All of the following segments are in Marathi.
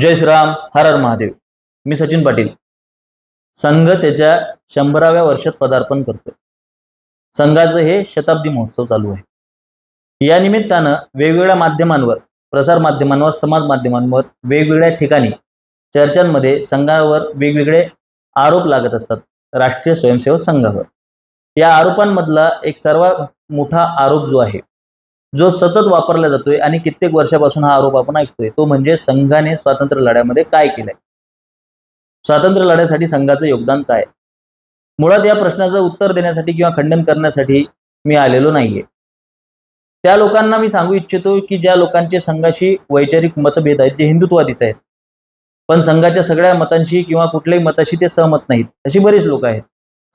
जय श्रीराम हर हर महादेव. मी सचिन पाटील. संघ त्याच्या शंभराव्या वर्षात पदार्पण करतो संघाचं हे शताब्दी महोत्सव चालू आहे. या निमित्तानं वेगवेगळ्या माध्यमांवर प्रसार माध्यमांवर समाज माध्यमांवर वेगवेगळ्या ठिकाणी चर्चांमध्ये संघावर वेगवेगळे आरोप लागत असतात राष्ट्रीय स्वयंसेवक संघावर. या आरोपांमधला एक सर्वात मोठा आरोप जो आहे जो सतत वापरला जातोय आणि कित्येक वर्षापासून हा आरोप आपण ऐकतोय तो म्हणजे संघाने स्वातंत्र्य लढ्यामध्ये काय केलंय? स्वातंत्र्य लढ्यासाठी संघाचं योगदान काय? मुळात या प्रश्नाचं उत्तर देण्यासाठी किंवा खंडन करण्यासाठी मी आलेलो नाहीये. त्या लोकांना मी सांगू इच्छितो की ज्या लोकांचे संघाशी वैचारिक मतभेद आहेत जे हिंदुत्वादीच आहेत पण संघाच्या सगळ्या मतांशी किंवा कुठल्याही मताशी ते सहमत नाहीत. अशी बरीच लोक आहेत.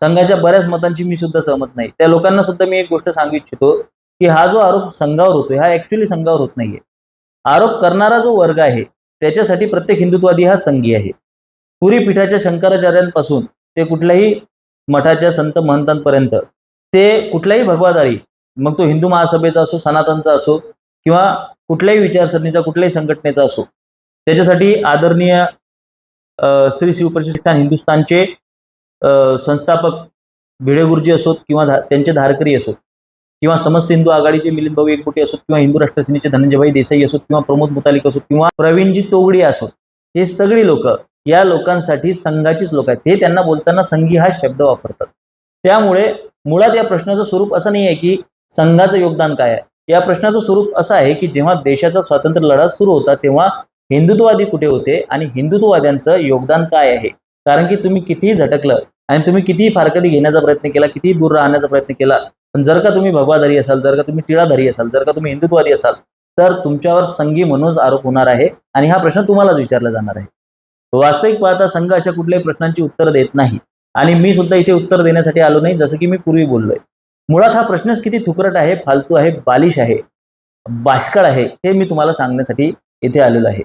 संघाच्या बऱ्याच मतांशी मी सुद्धा सहमत नाही. त्या लोकांना सुद्धा मी एक गोष्ट सांगू इच्छितो की हा जो आरोप संघावर होतोय हा ऍक्च्युली संघावर होत नाहीये. आरोप करणारा जो वर्ग आहे त्याच्यासाठी प्रत्येक हिंदुत्वादी हा संघी आहे. पुरी पीठाच्या शंकराचार्यांपासून ते कुठल्याही मठाच्या संत महंतांपर्यंत ते कुठल्याही भगवादारी मग तो हिंदू महासभेचा असो सनातनचा असो किंवा कुठल्याही विचारसरणीचा कुठल्याही संघटनेचा असो त्याच्यासाठी आदरणीय श्री शिवप्रतिष्ठान हिंदुस्थानचे संस्थापक भिडे गुरुजी असोत किंवा धा- त्यांचे धारकरी असोत किंवा समस्त हिंदू आघाडीचे मिलिंद भाऊ एकबोटे असोत किंवा हिंदू राष्ट्र सेनेचे धनंजयभाई देसाई असोत किंवा प्रमोद मुतालिक असोत किंवा प्रवीणजी तोगडी असोत हे सगळी लोक या लोकांसाठी संघाचीच लोक आहेत. हे त्यांना बोलताना संघी हा शब्द वापरतात. त्यामुळे मुळात या प्रश्नाचं स्वरूप असं नाही आहे की संघाचं योगदान काय आहे. या प्रश्नाचं स्वरूप असं आहे की जेव्हा देशाचा स्वातंत्र्य लढा सुरू होता तेव्हा हिंदुत्ववादी कुठे होते आणि हिंदुत्ववाद्यांचं योगदान काय आहे? कारण की तुम्ही कितीही झटकलं आणि तुम्ही कितीही फारकती घेण्याचा प्रयत्न केला कितीही दूर राहण्याचा प्रयत्न केला पण जर का तुम्ही भगवाधारी असाल जर का तुम्ही टिळाधारी असाल जर का तुम्ही हिंदुत्ववादी असाल तर तुमच्यावर संघी म्हणूनच आरोप होणार आहे आणि हा प्रश्न तुम्हालाच विचारला जाणार आहे. वास्तविक पाहता संघ अशा कुठल्याही प्रश्नांची उत्तर देत नाही आणि मी सुद्धा इथे उत्तर देण्यासाठी आलो नाही जसं की मी पूर्वी बोललोय. मुळात हा प्रश्नच किती थुकरट आहे फालतू आहे बालिश आहे बाष्कळ आहे हे मी तुम्हाला सांगण्यासाठी इथे आलेलो आहे.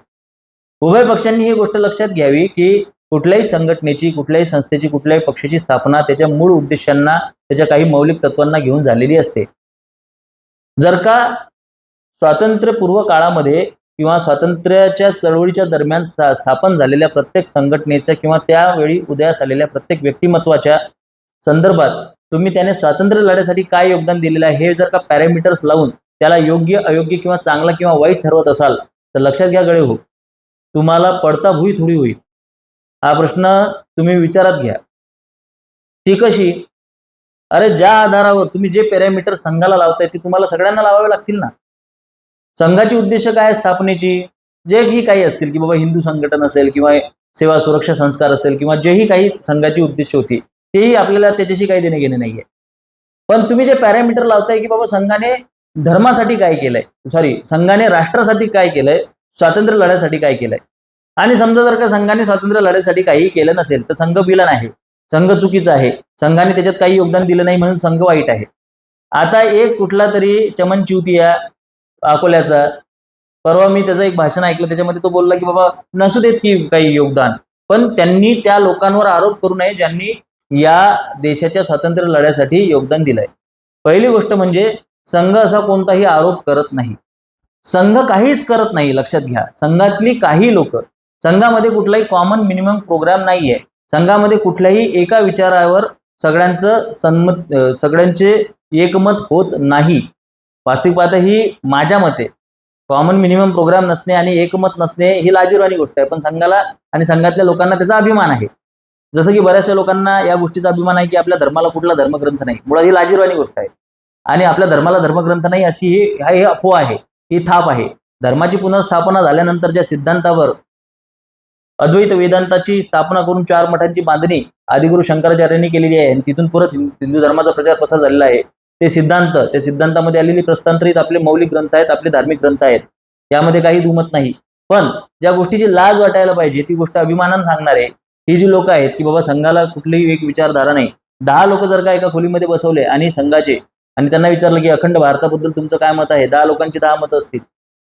उभय पक्षांनी ही गोष्ट लक्षात घ्यावी की कुठल्याही संघटनेची कुठल्याही संस्थेची कुठल्याही पक्षाची स्थापना त्याच्या मूळ उद्देशांना त्याच्या काही मौलिक तत्वांना घेऊन झालेली असते. जर का स्वातंत्र्यपूर्व काळामध्ये किंवा स्वातंत्र्याच्या चळवळीच्या दरम्यान स्थापन झालेल्या प्रत्येक संघटनेच्या किंवा त्यावेळी उदयास आलेल्या प्रत्येक व्यक्तिमत्वाच्या संदर्भात तुम्ही त्याने स्वातंत्र्य लढ्यासाठी काय योगदान दिलेलं आहे हे जर का पॅरामीटर्स लावून त्याला योग्य अयोग्य किंवा चांगला किंवा वाईट ठरवत असाल तर लक्षात घ्या गळे हो. तुम्हाला पडता भुई थोडी होईल. हा प्रश्न तुम्ही विचारात घ्या. ती कशी? अरे ज्या आधारावर तुम्ही जे पॅरामीटर संघाला लावताय ते तुम्हाला सगळ्यांना लावावे लागतील ना? संघाची उद्देश काय स्थापनेची? जे ही काही असतील की बाबा हिंदू संघटन असेल किंवा सेवा सुरक्षा संस्कार असेल किंवा जेही काही संघाची उद्देश होती तेही आपल्याला त्याच्याशी काही देणे घेणे नाहीये. पण तुम्ही जे पॅरामीटर लावताय की बाबा संघाने धर्मासाठी काय केलंय? सॉरी संघाने राष्ट्रासाठी काय केलंय? स्वातंत्र्य लढ्यासाठी काय केलंय? आणि समजा जर का संघाने स्वातंत्र्य लढ्यासाठी काही केलं नसेल तर संघ विलन आहे. संघ चुकीचा आहे. संघाने त्याच्यात काही योगदान दिलं नाही म्हणून संघ वाईट आहे. आता एक कुठला तरी चमन चिवतिया अकोल्याचा. परवा मी त्याचं एक भाषण ऐकलं त्याच्यामध्ये तो बोलला की बाबा नसू देत की काही योगदान. पण त्यांनी त्या लोकांवर आरोप करू नये ज्यांनी या देशाच्या स्वातंत्र्य लढ्यासाठी योगदान दिलंय. पहिली गोष्ट म्हणजे संघ असा कोणताही आरोप करत नाही. संघ काहीच करत नाही लक्षात घ्या. संघातली काही लोक संघामध्ये कुठलाही कॉमन मिनिमम प्रोग्राम नाहीये. संघामध्ये कुठल्याही एका विचारावर सगळ्यांचं संमत सगळ्यांचे एकमत होत नाही. वास्तविक पाहता ही माझ्या मते. कॉमन मिनिमम प्रोग्राम नसणे आणि एकमत नसणे ही लाजीरवाणी गोष्ट आहे. पण संघाला आणि संघातल्या लोकांना त्याचा अभिमान आहे. जसं की बऱ्याचशा लोकांना या गोष्टीचा अभिमान आहे की आपल्या धर्माला कुठला धर्मग्रंथ नाही. मुळात ही लाजीरवाणी गोष्ट आहे. आणि आपल्या धर्माला धर्मग्रंथ नाही अशी ही हा ही अफवा आहे. ही थाप आहे. धर्माची पुनर्स्थापना झाल्यानंतर ज्या सिद्धांतावर अद्वैत वेदांताची स्थापना करून चार मठांची बांधणी आदिगुरु शंकराचार्यांनी केलेली आहे. आणि तिथून परत हिंदू धर्माचा प्रचार प्रसार झालेला आहे. ते सिद्धांत त्या सिद्धांतामध्ये आलेली प्रस्तांतरीच आपले मौलिक ग्रंथ आहेत आपले धार्मिक ग्रंथ आहेत. यामध्ये काही दुमत नाही. पण ज्या गोष्टीची लाज वाटायला पाहिजे ती गोष्ट अभिमानानं सांगणारे ही जी लोक आहेत की बाबा संघाला कुठलीही एक विचारधारा नाही. दहा लोक जर का एका खोलीमध्ये बसवले आणि संघाचे आणि त्यांना विचारलं की अखंड भारताबद्दल तुमचं काय मत आहे? दहा लोकांची दहा मतं असतील.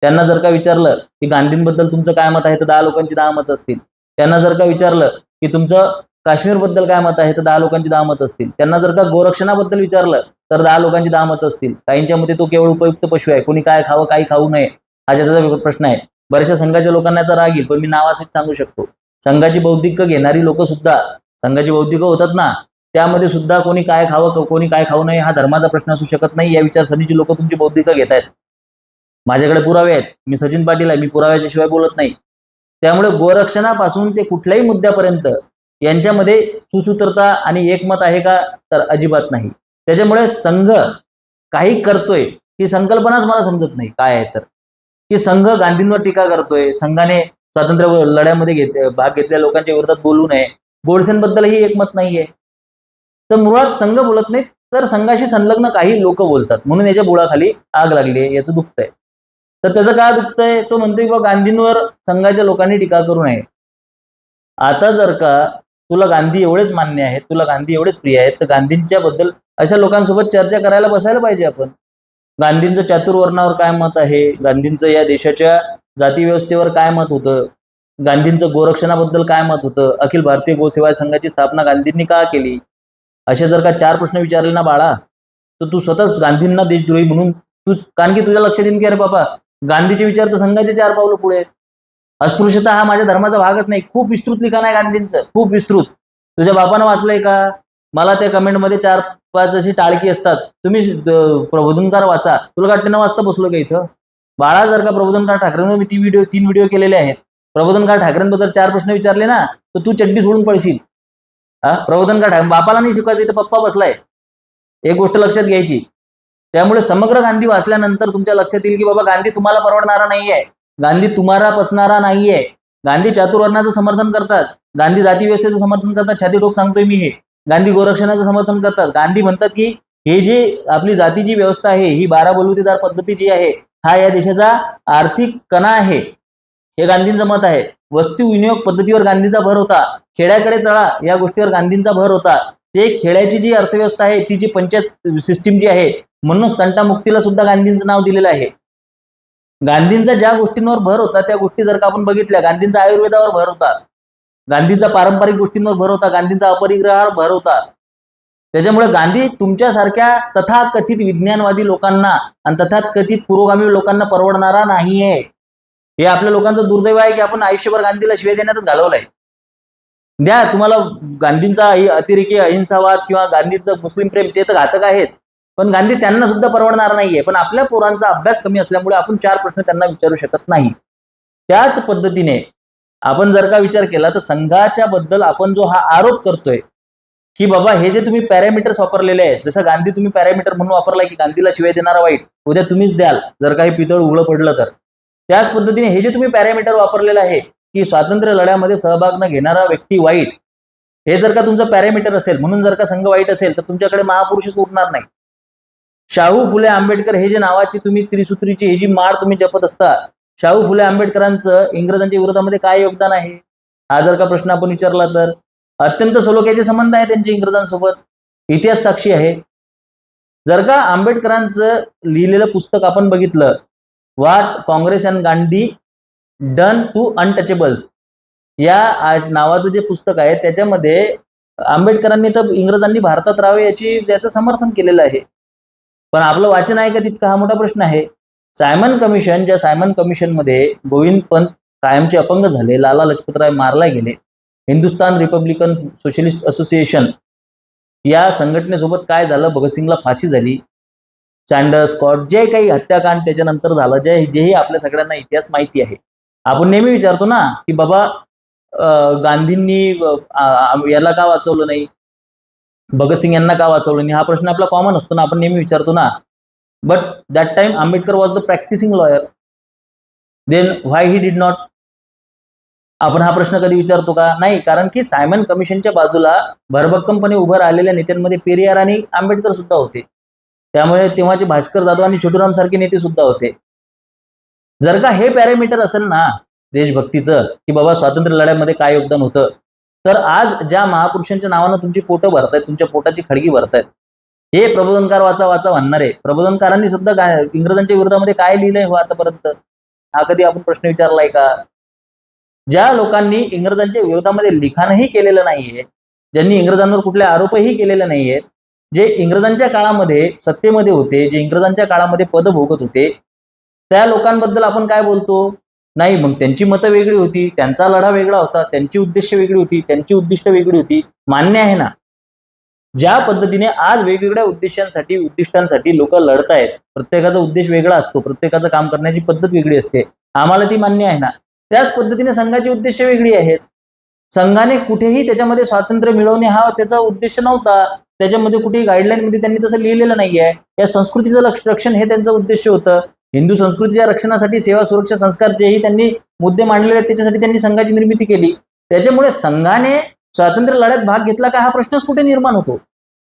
त्यांना जर का विचारलं की गांधींबद्दल तुमचं काय मत आहे तर दहा लोकांची दहा मतं असतील. त्यांना जर का विचारलं की तुमचं काश्मीरबद्दल काय मत आहे तर दहा लोकांची दहा मत असतील. त्यांना जर का गोरक्षणाबद्दल विचारलं तर दहा लोकांची दहा मत असतील. काहींच्या मते तो केवळ उपयुक्त पशु आहे. कोणी काय खावं काही खाऊ नये हा ज्याचा प्रश्न आहे. बऱ्याचशा संघाच्या लोकांना याचा राग येईल पण मी नावासच सांगू शकतो. संघाची बौद्धिक घेणारी लोक सुद्धा संघाची बौद्धिक होतात ना त्यामध्ये सुद्धा कोणी काय खावं कोणी काय खाऊ नये हा धर्माचा प्रश्न असू शकत नाही. या विचारसरणीची लोक तुमची बौद्धिक घेत आहेत माझ्याकडे पुरावे आहेत. मी सचिन पाटील आहे. मी पुराव्याच्या शिवाय बोलत नाही. त्यामुळे गोरक्षणापासून ते कुठल्याही मुद्द्यापर्यंत यांच्यामध्ये सुसूत्रता आणि एकमत आहे का तर अजिबात नाही. त्याच्यामुळे संघ काही करतोय ही संकल्पनाच मला समजत नाही. काय आहे तर? की संघ गांधींवर टीका करतोय. संघाने स्वातंत्र्य लढ्यामध्ये घेत भाग घेतलेल्या लोकांच्या विरोधात बोलू नये. गोडसेंबद्दलही एकमत नाहीये. तर मुळात संघ बोलत नाही तर संघाशी संलग्न काही लोक बोलतात. म्हणून याच्या बुळाखाली आग लागली याचं दुखतंय. तर त्याचं काय दुखतंय तो म्हणतोय बा गांधींवर संघाच्या लोकांनी टीका करू नये. आता जर का तुला गांधी एवढेच मान्य आहेत तुला गांधी एवढेच प्रिय आहेत तर गांधींच्या बद्दल अशा लोकांसोबत चर्चा करायला बसायला पाहिजे आपण. गांधींचं चातुर्वर्णावर काय मत आहे? गांधींचं या देशाच्या जाती व्यवस्थेवर काय मत होतं? गांधींचं गोरक्षणाबद्दल काय मत होतं? अखिल भारतीय गोसेवा संघाची स्थापना गांधींनी का केली? असे जर का चार प्रश्न विचारले ना बाळा तर तू स्वतःच गांधींना देशद्रोही म्हणून तू कारण की तुझ्या लक्षात येईन की अरे बाबा गांधीचे विचार तर संघाचे चार पावलं पुढे आहेत. अस्पृश्यता हा माझ्या धर्माचा भागच नाही. खूप विस्तृत लिखाण आहे गांधींचं. खूप विस्तृत. तुझ्या बापानं वाचलंय का? मला त्या कमेंटमध्ये चार पाच अशी टाळकी असतात. तुम्ही प्रबोधनकार वाचा. तुला वाटते ना वाचता बसलो का इथं? बाळा जर का प्रबोधनकार ठाकरेंवर मी ती व्हिडिओ तीन व्हिडिओ केलेले आहेत. प्रबोधनकार ठाकरेंबद्दल चार प्रश्न विचारले ना तर तू चड्डी सोडून पडशील हा? प्रबोधनकार ठाकरे बापाला नाही शिकवायचं इथं पप्पा बसलाय. एक गोष्ट लक्षात घ्यायची. त्यामुळे समग्र गांधी वाचल्यानंतर तुमच्या लक्षात येईल की बाबा गांधी तुम्हाला परवडणारा नाहीये. गांधी तुम्हाला पसणारा नाहीये. गांधी चातुर्वर्णाचं समर्थन करतात. गांधी जाती व्यवस्थेचं समर्थन करतात. छाती टोक सांगतोय मी हे. गांधी गोरक्षणाचं समर्थन करतात. गांधी म्हणतात की हे जे आपली जातीची व्यवस्था आहे ही बारा बलुतेदार पद्धती जी आहे हा या देशाचा आर्थिक कणा आहे. हे गांधींचं मत आहे. वस्तू विनियोग पद्धतीवर गांधींचा भर होता. खेड्याकडे चळा या गोष्टीवर गांधींचा भर होता. ते खेड्याची जी अर्थव्यवस्था आहे ती जी पंचायत सिस्टीम जी आहे म्हणूनच तंटामुक्तीला सुद्धा गांधींचं नाव दिलेलं आहे. गांधींचा ज्या गोष्टींवर भर होता त्या गोष्टी जर का आपण बघितल्या गांधींचा आयुर्वेदावर भर होता. गांधीचा पारंपरिक गोष्टींवर भर होता गांधींचा अपरिग्रहावर भर होता. त्याच्यामुळे गांधी तुमच्यासारख्या तथाकथित विज्ञानवादी लोकांना आणि तथाकथित पुरोगामी लोकांना परवडणारा नाहीये. हे आपल्या लोकांचं दुर्दैव आहे की आपण आयुष्यभर गांधीला शिवाय देण्यातच घालवलंय. द्या तुम्हाला गांधींचा अतिरेकी अहिंसावाद किंवा गांधीचं मुस्लिम प्रेम ते तर घातक आहेच. पण गांधी त्यांना सुद्धा परवडणार नाहीये. पण आपल्या पोरांचा अभ्यास कमी असल्यामुळे आपण चार प्रश्न त्यांना विचारू शकत नाही. त्याच पद्धतीने आपण जर का विचार केला तर संघाच्या बद्दल आपण जो हा आरोप करतोय की बाबा हे जे तुम्ही पॅरामीटर्स वापरलेले आहेत जसं गांधी तुम्ही पॅरामीटर म्हणून वापरलाय की गांधीला शिवाय देणारा वाईट उद्या तुम्हीच द्याल जर काही पितळ उघडं पडलं तर. त्याच पद्धतीने हे जे तुम्ही पॅरामीटर वापरलेलं आहे की स्वातंत्र्य लढ्यामध्ये सहभाग न घेणारा व्यक्ती वाईट हे जर का तुमचं पॅरामीटर असेल म्हणून जर का संघ वाईट असेल तर तुमच्याकडे महापुरुषच उरणार नाही. शाहू फुले आंबेडकर हे जे नावाची तुम्ही त्रिसूत्रीची हे जी माळ तुम्ही जपत असता शाहू फुले आंबेडकरांचं इंग्रजांच्या विरोधामध्ये काय योगदान आहे? हा जर का प्रश्न आपण विचारला तर अत्यंत सलोख्याचे संबंध आहे त्यांचे इंग्रजांसोबत. इतिहास साक्षी आहे. जर का आंबेडकरांचं लिहिलेलं पुस्तक आपण बघितलं what Congress and Gandhi done to untouchables या आज नावाचं जे पुस्तक आहे त्याच्यामध्ये आंबेडकरांनी तर इंग्रजांनी भारतात राहावे याची याचं समर्थन केलेलं आहे. पण आपलं वाचन आहे का तितका हा मोठा प्रश्न आहे. सायमन कमिशन ज्या सायमन कमिशनमध्ये गोविंद पंत कायमचे अपंग झाले लाला लजपतराय मारला गेले हिंदुस्तान रिपब्लिकन सोशलिस्ट असोसिएशन या संघटनेसोबत काय झालं? भगतसिंगला फाशी झाली. सँडर्स स्कॉट जे काही हत्याकांड त्याच्यानंतर झालं जे जेही आपल्या सगळ्यांना इतिहास माहिती आहे. आपण नेहमी विचारतो ना की बाबा गांधींनी याला का वाचवलं नाही? भगतसिंग यांना का वाचवलं? नाही हा प्रश्न आपला कॉमन असतो ना आपण नेहमी विचारतो ना. But that time Ambedkar was the practising lawyer then why he did not आपण हा प्रश्न कधी विचारतो का? नाही कारण की सायमन कमिशनच्या बाजूला भरभक्कमपणे उभं राहिलेल्या नेत्यांमध्ये पेरियार आणि आंबेडकर सुद्धा होते. त्यामुळे तेव्हाचे भास्कर जाधव आणि छोटूराम सारखे नेते सुद्धा होते. जर का हे पॅरामीटर असेल ना देशभक्तीचं की बाबा स्वातंत्र्य लढ्यामध्ये काय योगदान होतं? तर आज ज्या महापुरुषांच्या नावानं तुमची पोटं भरतायत तुमच्या पोटाची खडगी भरतायत हे प्रबोधनकार वाचा वाचा म्हणणार. आहे प्रबोधनकारांनी सुद्धा इंग्रजांच्या विरोधामध्ये काय लिहिलंय हो आतापर्यंत? हा कधी आपण प्रश्न विचारलाय का? ज्या लोकांनी इंग्रजांच्या विरोधामध्ये लिखाणही केलेलं नाहीये ज्यांनी इंग्रजांवर कुठले आरोपही केलेले नाहीयेत जे इंग्रजांच्या काळामध्ये सत्तेमध्ये होते जे इंग्रजांच्या काळामध्ये पद भोगत होते त्या लोकांबद्दल आपण काय बोलतो? नाही मग त्यांची मतं वेगळी होती त्यांचा लढा वेगळा होता त्यांची उद्देश वेगळी होती त्यांची उद्दिष्ट वेगळी होती मान्य आहे ना? ज्या पद्धतीने आज वेगवेगळ्या उद्देशांसाठी उद्दिष्टांसाठी लोक लढतायत प्रत्येकाचा उद्देश वेगळा असतो प्रत्येकाचं काम करण्याची पद्धत वेगळी असते आम्हाला ती मान्य आहे ना? त्याच पद्धतीने संघाची उद्देश वेगळी आहेत. संघाने कुठेही त्याच्यामध्ये स्वातंत्र्य मिळवणे हा त्याचा उद्देश नव्हता. त्याच्यामध्ये कुठेही गाईडलाईन मध्ये त्यांनी तसं लिहिलेलं नाहीये. या संस्कृतीचं लक्ष रक्षण हे त्यांचं उद्देश होतं. हिंदू संस्कृतीच्या रक्षणासाठी सेवा सुरक्षा संस्कारचेही त्यांनी मुद्दे मांडलेले आहेत. त्याच्यासाठी त्यांनी संघाची निर्मिती केली. त्याच्यामुळे संघाने स्वातंत्र्य लढ्यात भाग घेतला का हा प्रश्नच कुठे निर्माण होतो?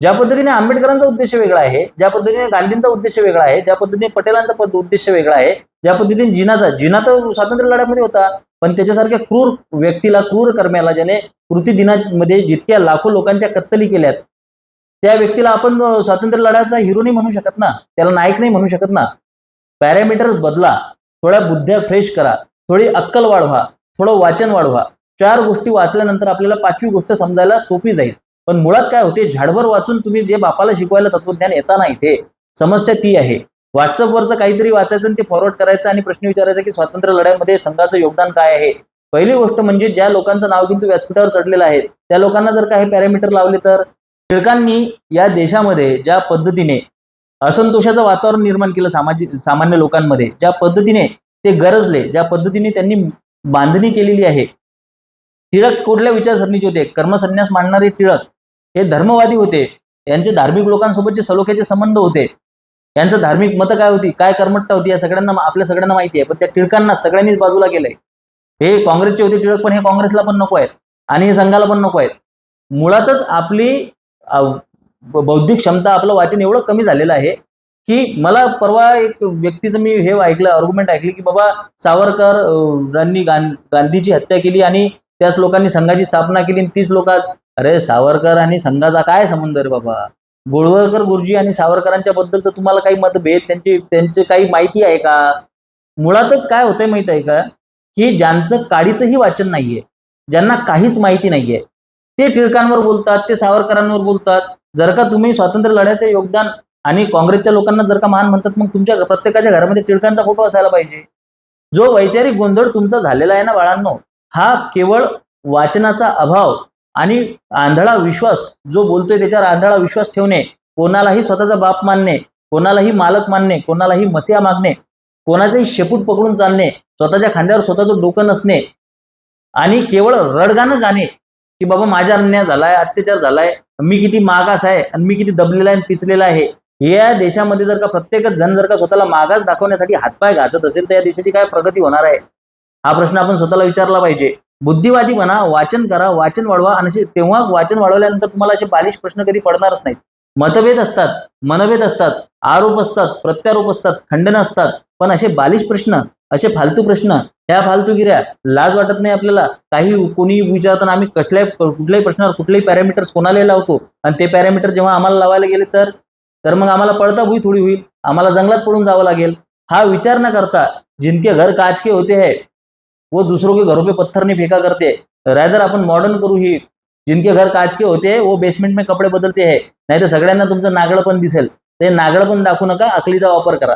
ज्या पद्धतीने आंबेडकरांचा उद्देश वेगळा आहे ज्या पद्धतीने गांधींचा उद्देश वेगळा आहे ज्या पद्धतीने पटेलांचा पद- उद्देश वेगळा आहे ज्या पद्धतीने जिनाचा जिना तर स्वातंत्र्य लढ्यामध्ये होता पण त्याच्यासारख्या क्रूर व्यक्तीला क्रूर कर्म्याला ज्याने कृती दिनामध्ये जितक्या लाखो लोकांच्या कत्तली केल्यात त्या व्यक्तीला आपण स्वातंत्र्य लढ्याचा हिरो नाही म्हणू शकत ना? त्याला नायक नाही म्हणू शकत ना? पॅरामीटर बदला थोड्या बुद्ध्या फ्रेश करा थोडी अक्कल वाढवा थोडं वाचन वाढवा. चार गोष्टी वाचल्यानंतर आपल्याला पाचवी गोष्ट समजायला सोपी जाईल. पण मुळात काय होते झाडभर वाचून तुम्ही जे बापाला शिकवायला तत्वज्ञान येता नाही ते समस्या ती आहे. व्हॉट्सअपवरचं काहीतरी वाचायचं आणि ते फॉरवर्ड करायचं आणि प्रश्न विचारायचा की स्वातंत्र्य लढ्यामध्ये संघाचं योगदान काय आहे? पहिली गोष्ट म्हणजे ज्या लोकांचं नाव घेऊन व्यासपीठावर चढलेलं आहे त्या लोकांना जर काही पॅरामीटर लावले तर? टिळकांनी या देशामध्ये ज्या पद्धतीने असंतोषाचं वातावरण निर्माण केलं सामाजिक सामान्य लोकांमध्ये. ज्या पद्धतीने ते गरजले ज्या पद्धतीने त्यांनी बांधणी केलेली आहे. टिळक कुठल्या विचारसरणीचे होते? कर्मसन्यास मांडणारे टिळक हे धर्मवादी होते. यांचे धार्मिक लोकांसोबतचे सलोख्याचे संबंध होते. यांचं धार्मिक मतं काय होती? काय कर्मठता होती? या सगळ्यांना आपल्या सगळ्यांना माहिती आहे. पण त्या टिळकांना सगळ्यांनीच बाजूला केलंय. हे काँग्रेसचे होते टिळक पण हे काँग्रेसला पण नको आहेत. आणि हे संघाला पण नको आहेत. मुळातच आपली बौद्धिक क्षमता आपलं वाचन एवढं कमी झालेलं आहे की मला परवा एक व्यक्तीचं मी हे ऐकलं आर्ग्युमेंट ऐकली की बाबा सावरकर यांनी गां- गांधीची हत्या केली आणि त्याच लोकांनी संघाची स्थापना केली आणि तीच लोक अरे सावरकर आणि संघाचा काय संबंध रे बाबा? गोळवळकर गुरुजी आणि सावरकरांच्या बद्दलचं तुम्हाला काही मतभेद त्यांची त्यांचे काही माहिती आहे का? मुळातच काय होतंय माहीत आहे का? की ज्यांचं काडीचंही वाचन नाहीये ज्यांना काहीच माहिती नाहीये ते टिळकांवर बोलतात ते सावरकरांवर बोलतात. जर का तुम्ही स्वातंत्र्य लढ्याचे योगदान आणि काँग्रेसच्या लोकांना जर का महान म्हणतात मग तुमच्या प्रत्येकाच्या घरामध्ये टिळकांचा फोटो असायला पाहिजे. जो वैचारिक गोंधळ तुमचा झालेला आहे ना बाळांनो हा केवळ वाचनाचा अभाव आणि आंधळा विश्वास जो बोलतोय त्याच्यावर आंधळा विश्वास ठेवणे कोणालाही स्वतःचा बाप मानणे कोणालाही मालक मानणे कोणालाही मसिया मागणे कोणाचंही शेपूट पकडून चालणे स्वतःच्या खांद्यावर स्वतःचं डोकं नसणे आणि केवळ रडगाणं गाणे की बाबा माझा अन्याय झालाय अत्याचार झालाय मी किती मागास आहे आणि मी किती दबलेला आहे आणि पिचलेला आहे. या देशामध्ये जर का प्रत्येकच जण जर का स्वतःला मागास दाखवण्यासाठी हातपाय घासत असेल तर या देशाची काय प्रगती होणार आहे? हा प्रश्न आपण स्वतःला विचारला पाहिजे. बुद्धिवादी म्हणा वाचन करा वाचन वाढवा आणि तेव्हा वाचन वाढवल्यानंतर तुम्हाला असे बालिश प्रश्न कधी पडणारच नाहीत. मतभेद असतात मनभेद असतात आरोप असतात प्रत्यारोप असतात खंडन असतात. पण असे बालिश प्रश्न असे फालतू प्रश्न ह्या फालतूगिऱ्या. लाज वाटत नाही आपल्याला. काही कोणी विचारताना आम्ही कसल्या कुठल्याही प्रश्नावर कुठलेही पॅरामीटर्स कोणालाही लावतो. आणि ते पॅरामीटर जेव्हा आम्हाला लावायला गेले तर तर मग आम्हाला पडता भुई थोडी होईल. आम्हाला जंगलात पडून जावं लागेल. हा विचार न करता जिनके घर काच के होते है वो दुसरो के घरों पे पत्थर नहीं फेंका करते. रैदर आपण मॉडर्न करू ही. जिनके घर काच के होते हैं वो बेसमेंट में कपडे बदलते है. नाही तर सगळ्यांना तुमचं नागळ पण दिसेल. ते नागळ पण दाखवू नका अकलीचा वापर करा.